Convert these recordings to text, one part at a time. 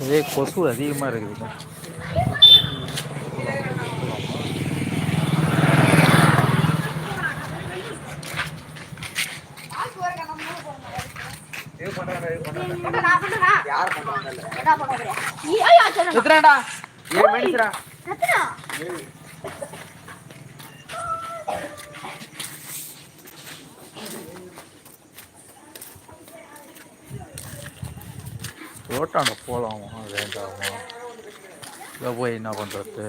ஒரே கொசு அதிகமாக இருக்குதுங்க சுத்துறாடா ஏழு ரோட்டாண்ட போகலாமா வேண்டாமா? இதை போய் என்ன பண்ணுறது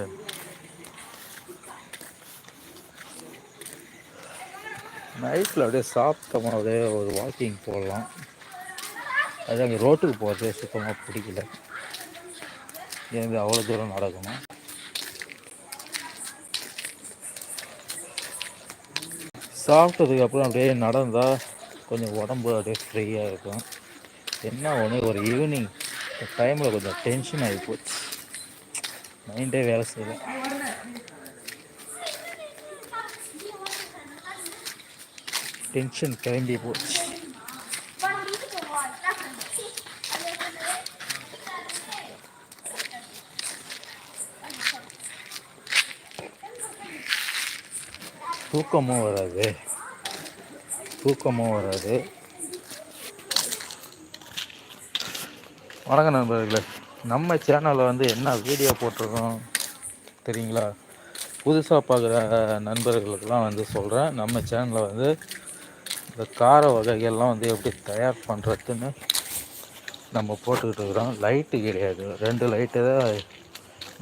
நைட்டில் அப்படியே சாப்பிட்டோமா அப்படியே ஒரு வாக்கிங் போகலாம். அது அங்கே ரோட்டுக்கு போகிறது சுத்தமாக பிடிக்கல. எனக்கு அவ்வளோ தூரம் நடக்கணும்? சாப்பிட்டதுக்கு அப்புறம் அப்படியே நடந்தால் கொஞ்சம் உடம்பு அப்படியே ஃப்ரீயாக இருக்கும். என்ன ஒன்று ஒரு ஈவினிங் டைமில் கொஞ்சம் டென்ஷன் ஆகி போச்சு. மைண்டே வேலை செய்யல. டென்ஷன் கிளம்பி போச்சு. தூக்கமும் வராது. தூக்கமும் வராது. வணக்கம் நண்பர்களே. நம்ம சேனலில் வந்து என்ன வீடியோ போட்டிருக்கோம் தெரியுங்களா? புதுசாக பார்க்குற நண்பர்களுக்கெல்லாம் வந்து சொல்கிறேன் நம்ம சேனலில் வந்து இந்த கார வகைகள்லாம் வந்து எப்படி தயார் பண்ணுறதுன்னு நம்ம போட்டுக்கிட்டு இருக்கிறோம். லைட்டு கிடையாது. ரெண்டு லைட்டு தான்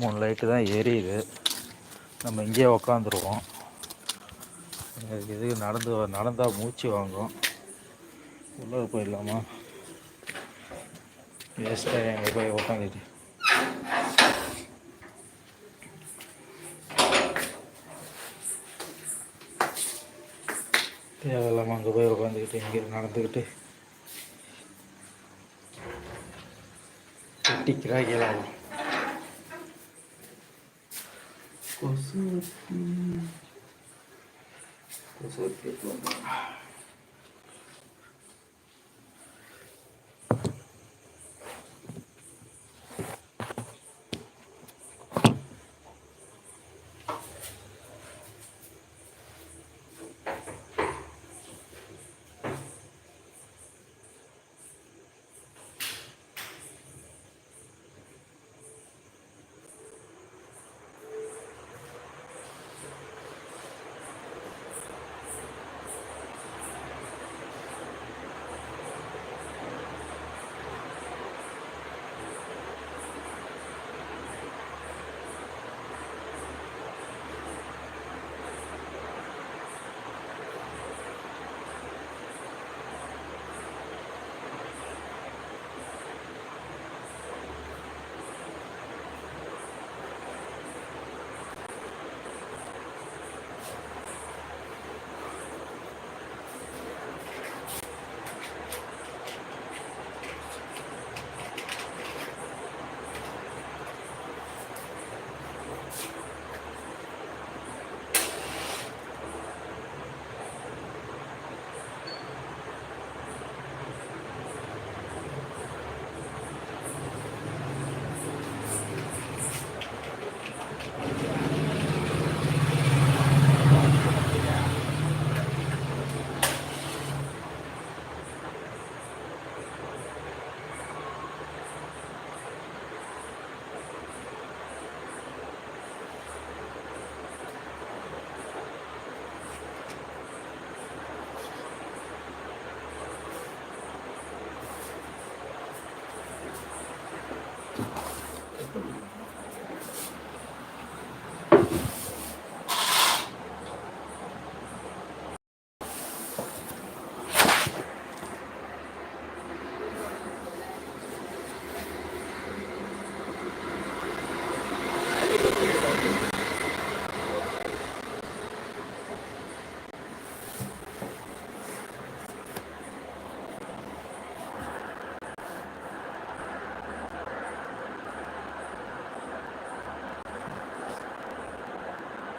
மூணு லைட்டு தான் எரியுது. நம்ம இங்கேயே உக்காந்துருவோம். இது நடந்து நடந்தால் மூச்சு வாங்கும். உள்ளே போயிடலாமா? வேஸ்ட்டாக அங்கே போய் உக்காந்துட்டு தேவையில்லாமல் அங்கே போய் உட்காந்துக்கிட்டு இங்கே நடந்துக்கிட்டு. வெட்டிக்கிறா இயலாகும் கொசு கொசு